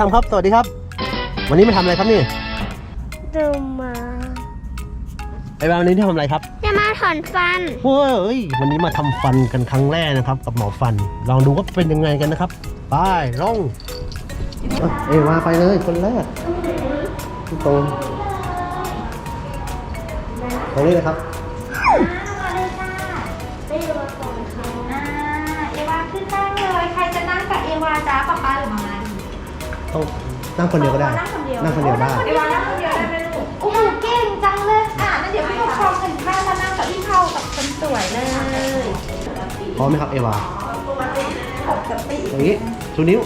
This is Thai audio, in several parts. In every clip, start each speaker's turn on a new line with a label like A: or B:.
A: ทำครับ สวัสดีครับ วันนี้มาทำอะไรครับนี่
B: ดูมา
A: ไอ้วันนี้ที่ทำอะไรครับ
B: จะมาถอนฟัน
A: เฮ้ยวันนี้มาทำฟันกันครั้งแรกนะครับ กับหมอฟัน ลองดูว่าเป็นยังไงกันนะครับ ไปลงเอ้ยเอวาไปเลยคนแรกตรงตรงนี้นะครับ
C: มาเลยค่ะเอวาก่อนค่ะอ่าเอวาขึ้นนั่งเลย ใครจะนั่งกับเอวาจ้าป๊าป๊าหรือมามาดี
A: ต้องนั่งคนเดียวก็ได้
C: นั่งคนเดียว
A: นั่งคนเดียวได้
C: เอวานั่งคนเดียวได้ไหมลูกโอ้โหเก่งจังเลยอะนั่นเดี๋ยวพี่ปกครองกันแม่มานั่งกับพี่เทากับคนสวยเลย
A: พร้อมไหมครับเอวา
C: ปกติ
A: อย่างนี้ชูนิ้ว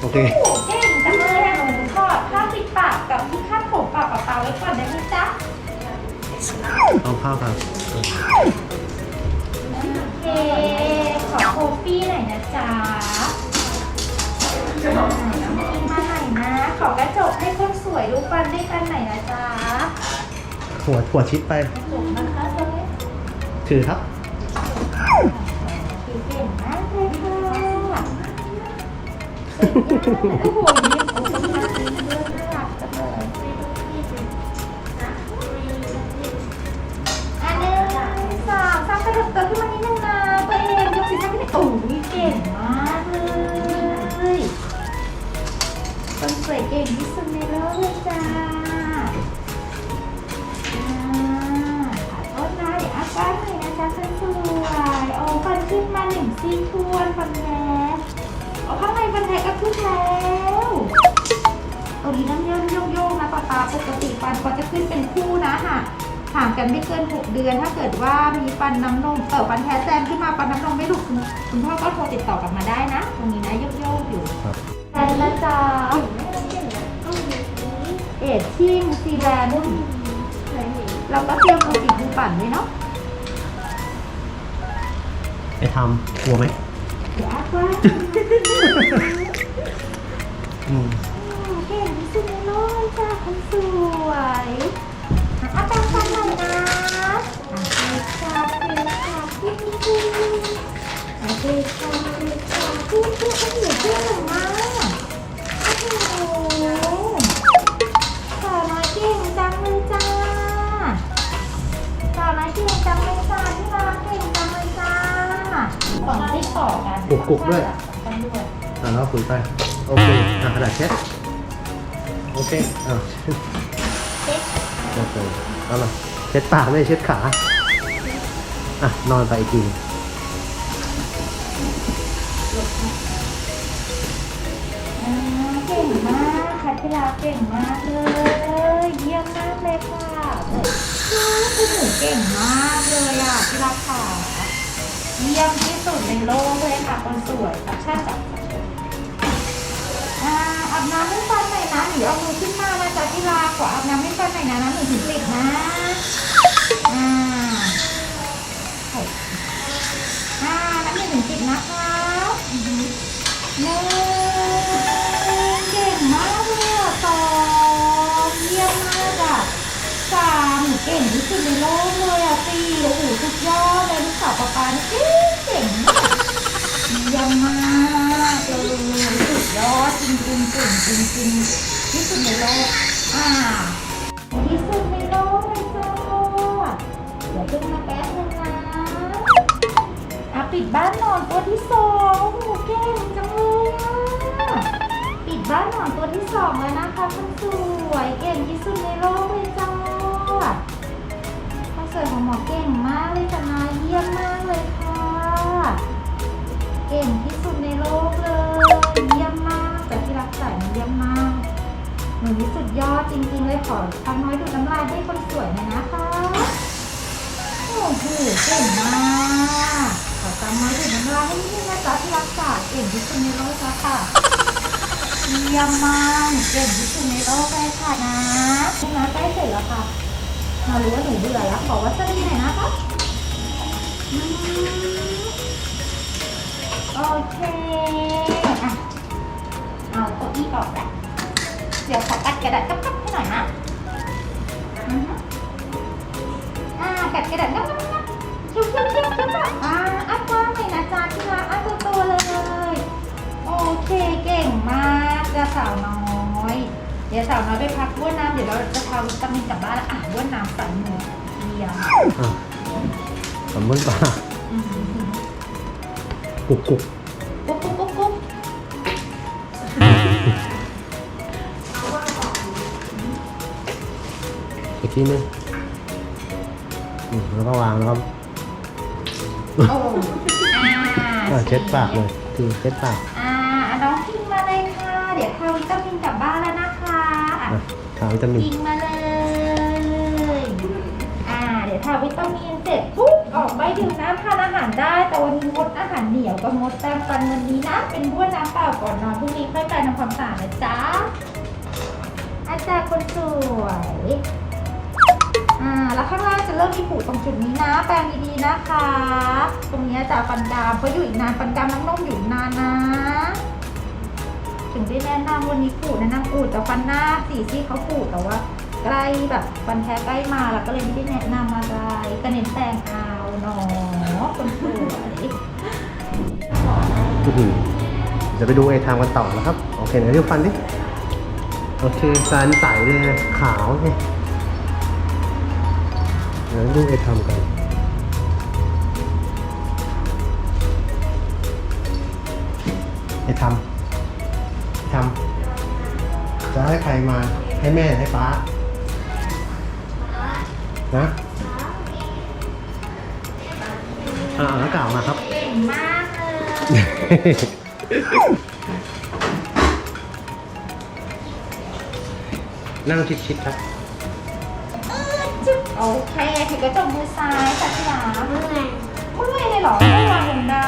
A: โอเค
C: โอ้โหเก่งจังเลยอะหนูถอดผ้าปิดปากกับที่คาดผมปากป๊าป๊าไว้ก่อนได้ไหมจ๊ะ
A: เอาข้าวครับ
C: โอเคขอโคฟี่หน่อยนะจ๊ะ ขอกระจกให้คนสวยดูฟันด้วยกันหน่อยนะจ๊ะ
A: หัวหัวชิดไป
C: ผมนะคะเลย
A: ถือครับ
C: เก่งมากเลยค่ะโอ้โหยิ้มโอ้โหน่ารักจังเลยอันหนึ่งสองสามกระดกตัวขึ้นมานิดนึงนะตัวเองยกศีรษะขึ้นไปโอ้ยเก่ง วยเก่งที่สุดในโลกเลยจ้าอ่าขอโทษนะเดี๋ยวอาป้าหน่อยนะจ๊ะคนสวยโอ้ฟันขึ้นมาหนึ่งซี่ทวนฟันแท้โอ้ข้างในฟันแท้ก็ขึ้นแล้วตรงนี้ต้องโยกโยกโยกนะป๊าป๊าปกติฟันก็จะขึ้นเป็นคู่นะห่างห่างกันไม่เกิน 6 เดือน ถ้าเกิดว่ามีฟันน้ำนมเออฟันแท้แซมขึ้นมาฟันน้ำนมไม่หลุดคุณคุณพ่อก็โทรติดต่อ กลับมาได้นะ ตรงนี้นะโยกโยกอยู่
A: ครับ
C: แอนนะจ๊ะเอ็ ดที่นิวซีแลนด์เราก็เตรียมอุปกรณ์ปั่นไว้เนาะ
A: ไปทำกลัวไหม
C: เดี๋ยวอาว่า ด้วยกัน
A: ด้วยอ่าแล้วคุยไปโอเคอะกระดาษเช็ดโอเคอ่า
C: เช็ค
A: โอเคเอามาเช็ดปากไม่เช็ดขาอะนอนไปอีกที
C: อ่าเก่งมากค่ะที่รักเก่งมากเลย เยี่ยมมากเลยค่ะคุณหนูเก่งมากเลยอะที่รักค่ะ เยี่ยมที่สุดในโลกเลยค่ะคนสวยรับชาติจับอ่าอาบน้ำให้ฟันหน่อยนะหนูเอามือขึ้นมานะจ๊ะที่ลากขออาบน้ำให้ฟันหน่อยนะน้ำหนูถึงติดนะอ่าอ้อ่าน้ำหนูถึงติดนะคะ เลยลูกสาวป๊าป๊านี่เก่งเก่งมากเยี่ยมมากเลยสุดยอดจริงจริงๆเก่งจริงจริงที่สุดในโลกอ่าที่สุดในโลกเลยจ้าเดี๋ยวขึ้นมาแป๊บนึงนะอะปิดบ้านนอนตัวที่สองโอ้โหเก่งจังเลยอะปิดบ้านนอนตัวที่สองแล้วนะคะคนสวยเก่งที่สุดในโลกเลยจ้า สวยของหมอเก่งมากเลยจ้ะนายเยี่ยมมากเลยค่ะ เก่งที่สุดในโลกเลย เยี่ยมมากแต่ที่รักใส่มันเยี่ยมมากหนูนี่สุดยอดจริงๆเลยขอทำน้อยดูน้ำลายให้คนสวยหน่อยนะคะโอ้โหเก่งมากขอจำไว้ถึงน้ำลายให้นิดนึงนะจ๊ะที่รักษาเก่งที่สุดในโลกแล้วค่ะเยี่ยมมากเก่งที่สุดในโลกเลยค่ะนะนี่นะใกล้เสร็จแล้วค่ะ มารู้ว่าหนูเบื่อแล้วขอวัสดีหน่อยนะคะอืมโอเคอะเอาเก้าอี้ออกแล้วเดี๋ยวขอตัดกระดาษกับๆให้หน่อยนะอือฮึอ่ากัดกระดาษงับงับงับชิวชิวชิวชิวอ่าอัพกว้างเลยนะจ๊ะที่รักอัพตัวๆเลย โอเคเก่งมากจะสาวน้อย เดี๋ยวสาวน้อยไปพักบ้วนน้ำเดี๋ยวเราจะพาวิตามินกลับบ้านแล้วอะบ้วนน้ำฝันหนึ่งเดียว
A: อะสมมติว่ากุกกุก
C: กุ๊กกุ๊กกุ๊กกุ๊ก
A: อีกทีนึงอืมแล้วก็วางนะครับ
C: โอ้อ่า
A: อะเช็ดปากเลยคือเช็ดปาก
C: อ่าน้องพิงมาเลยค่ะ เดี๋ยวทาวิตามินกลับบ้านแล้วนะคะอะ
A: หาวิตามิน
C: พิงมาเลย อ่า เดี๋ยวทาวิตามินเสร็จปุ๊บออกไปดื่มน้ำทานอาหารได้ แต่วันนี้งดอาหารเหนียวกับงดแป้งฟันวันนี้นะ เป็นบ้วนน้ำเปล่าก่อนนอนพรุ่งนี้ค่อยไปทำความสะอาดนะจ๊ะ อาจารย์คนสวย อ่า แล้วข้างล่างจะเริ่มมีผูตรงจุดนี้นะ แปรงดีๆนะคะ ตรงนี้จะฟันดามเพราะอยู่อีกนานฟันดามน้ำนมอยู่นานนะ ถึงได้แนะนำวันนี้ปูดแนะนำปูดแต่ฟันหน้าสีซี่เขาปูดแต่ว่า ใกล้แบบฟันแท้ใกล้มาแล้วก็เลยไม่ได้แนะนำอะไรก็เน้นแต่งเอาเนาะคนสวย
A: จะไปดูไอ้ทางกันต่อนะครับ โอเคเดี๋ยวดูฟันดิโอเคฟันใสเลยขาวไงเดี๋ยวดูไอ้ทำกันไอ้ทำไอ้ ทำจะให้ใครมาให้แม่หรือให้ป้า นะอ่าแล้วกล่าวมาครับ
C: เก่งมากเลย
A: นั่งชิดๆครับ
C: จึ๊บโอเคถือกระจกมือซ้ายจัดที่หลัง
B: เมื่อไง
C: เมื่อยเลยเหรอไม่วางลงได้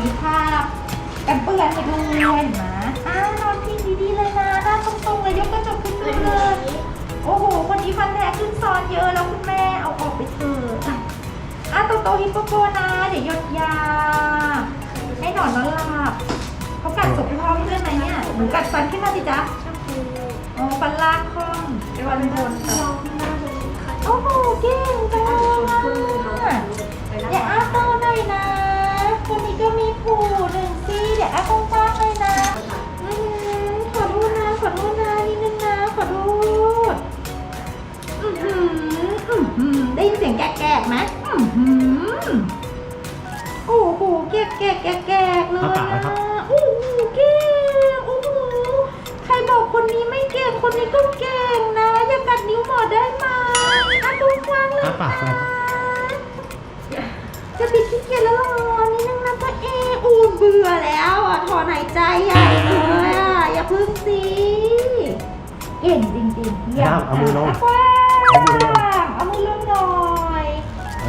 C: มีภาพกันเปื้อนให้ด้วย โตโตฮิปโปโปนะเดี๋ยวหยดยา ให้หนอนนอนหลับเขากัดศพพ่อเพื่อนไหมเนี่ยหนูกัดฟันขึ้นมาสิจ๊ะ
B: ชอบกิน
C: อ๋อฟันลากคล่องฟันบน
B: ลองหน้
C: กแกกเลย
A: เอาปากไว้ครับ
C: อะโอ้โหเก่งโอ้โหใครบอกคนนี้ไม่เก่ง คนนี้ก็เก่งนะ อย่ากัดนิ้วหมอได้ไหมอะตรงกลางเลย
A: อ้าปากเลยครับ
C: จะปิดขี้เกียจแล้วเหรอนิดนึงนะตัวเองอูนเบื่อแล้วอะถอนหายใจใหญ่เลยอะ อย่าพึ่งสิเก่งจริงๆเยี่ยม
A: เอามือลงะ
C: กว้างเอามือลงหน่อย
A: เ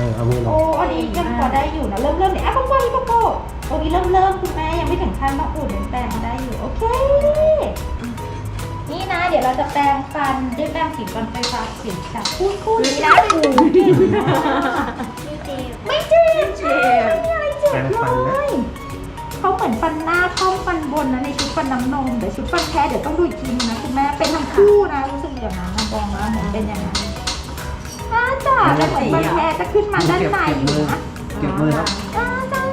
A: ออเอามือล
C: โอ้
A: ง
C: อันนี้ยังพอได้อยู่นะเริ่มเริ่มเนี่ยอะป๊อปป๊อปป๊อปป๊อปตรงนี้เริ่มเริ่มคุณแม่ยังไม่ถึงขั้นต้องอุ่นยังแปรงได้อยู่โอเค นี่นะ เดี๋ยวเราจะแปรงฟันด้วยแปรงสีฟันไฟฟ้าสีสันพูดคู่นี้นะโอ้โหเก่งมาก
B: ไม่เจ็บ
C: ไม่เจ็บเจ็บไม่มีอะไรเจ็บ
A: แปรงฟัน
C: เล
A: นะ
C: ยเขาเหมือนฟันหน้าท่อมฟันบนนะในชุดฟันน้ำนมแต่ชุดฟันแท้เดี๋ยวต้องดูอีกทีนึงนะคุณแม่เป็นทั้งคู่นะรู้สึกอย่างนั้นนะบองนะเหมือนเป็นอย่างนั้น อ้าจ้าแต่เหมือนฟันแท้จะขึ้นมาด้านในอยู่นะ
A: เก็บมือครับ
C: อ้าจ้า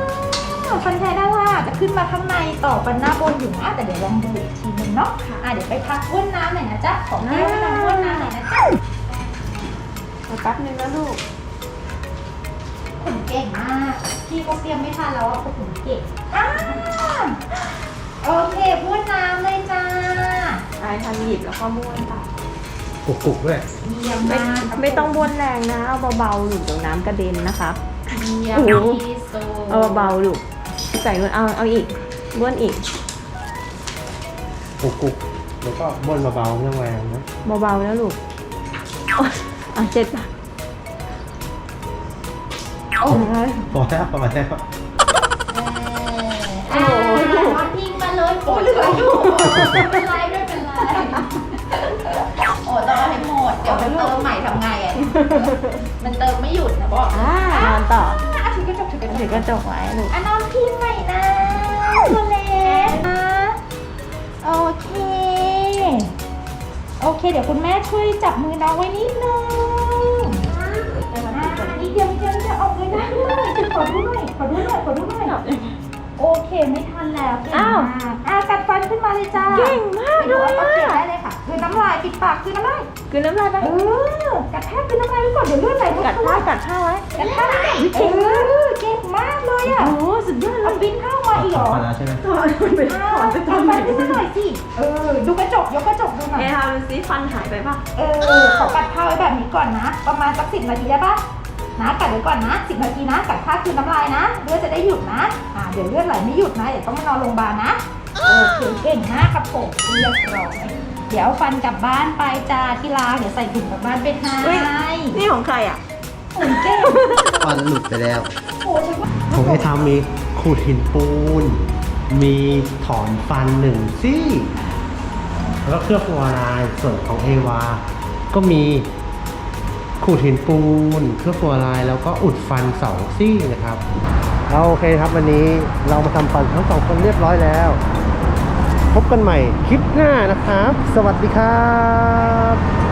C: ฟันแท้ด้านล่างจะขึ้นมาข้างในต่อฟันหน้าบนอยู่นะแต่เดี๋ยวลองดูอีกทีนึงเนาะอะเดี๋ยวไปพักว้วนน้ำหน่อยนะจ๊ะขอแก้วไปนอนว้วนน้ำหน่อยนะจ๊ะ
B: แป๊บนึงนะลูก
C: ขุนเก่งมากพี่ก็เตรียมไม่ทันแล้วอะขุนเก่งอ่าโอเคบ้วนน้ำเลยจ้า
B: ไอทำหยิบแล้วก็บ้วนปา ก
A: กุกกุกๆด้วย
C: เยี่ยม
D: ไม่
C: มาก
D: ไม่ต้องบ้วนแรงนะ เอาเบาๆลูกเดี๋ยวน้ำกระเด็นนะคะ
C: เยี่ยม
D: โอ้โห
C: ที่สุด
D: เอาเบาๆลูกใส่เอาเอาอีกบ้วนอีก
A: กุกกุกๆแล้วก็บ้วนเบาๆไม่ต้องแรงนะ
D: เบาๆแล้วลูกโอ๊ยอะเจ็ดปะ
C: โอ้ย
A: พอแล้วพอแล้ว
C: โอ้ยนอนพิงมาเลยโอ้ยเหลืออยู่ไม่เป็นไรไม่เป็นไร ดเดี๋ยวมันเติมใหม่ทำไงอะมันเติมไม่หยุดนะบอก
D: อ่านอนต่อ
C: อะถือกระจกถือกระจก
D: ถือกระจกไว้ลูก
C: อะนอนพิงใหม่นะตัวเล็กนะโอเค โอเค เดี๋ยวคุณแม่ช่วยจับมือน้องไว้นิดนึงอ่านิดเดียวนิดเดียวนิดเดียวออกเลยนะด้วยขอดูหน่อยขอดูหน่อยขอดูหน่อย โอเคไม่ทันแล้วเก่ง
D: อ้าว
C: มากอะกัดฟันขึ้นมาเลยจ้า
D: เก่งมากเลย
C: ไปดู
D: อะ
C: อัปเกรดได้เลยค่ะคือน้ำลายปิดปากคือน้ำลาย
D: กลืนน้ำลายไป
C: เออกัดแทกคือน้ำลายไว้ก่อนเดี๋ยวเลือดไหลหมด
D: กัด
C: ตัว
D: ผ้ากัดผ้าไว้
C: กัดแทกเออเก่งมากเลยอะ
D: โอ้โหสุดยอดเล
C: เอา
D: ย
C: บินเข้ามาอีกเหรอ
A: พอแล้วใช่ไหม
D: ถอนมันไป
C: อ้า
D: ถ
C: ว
D: อนไปตอ
C: เอา
D: นไห
C: ไป
D: น
C: ขึ้นมาหน่อยสิเออดูกระจกยกกระจกดูหน่อย
D: เอ้ทำดูซิฟันหายไปป่ะ
C: เออขอกัดผ้าไว้แบบนี้ก่อนนะ ประมาณสักสิบนาทีได้ปะ นะกัดไว้ก่อนนะสิบนาทีนะกัดผ้าคือน้ำลายนะเลือดจะได้หยุดนะอ่าเดี๋ยวเลือดไหลไม่หยุดนะเดี๋ยวต้องมานอนโรงพยาบาลนะโอเคเก่งมากครับผมเรียบร้อยเดี๋ยวเอาฟันกลับบ้านไปจ้าที่ลาเดี๋ยวใส่ถุงกลับบ้านไปให้
D: อุ๊ย นี่ของใครอะ
C: โอ้ยเก่ง
A: ฟันหลุดไปแล้ว
C: โอ้ฉันว่า
A: ของไอ้ทำมีขูดหินปูน มีถอนฟันหนึ่งซี่ แล้วก็เคลือบฟลูออไรด์ส่วนของเอวา ก็มี ขูดหินปูนเคลือบฟลูออไรด์แล้วก็อุดฟันสองซี่นะครับเอาโอเคครับวันนี้เรามาทำฟันทั้งสองคนเรียบร้อยแล้ว พบกันใหม่คลิปหน้านะครับ สวัสดีครับ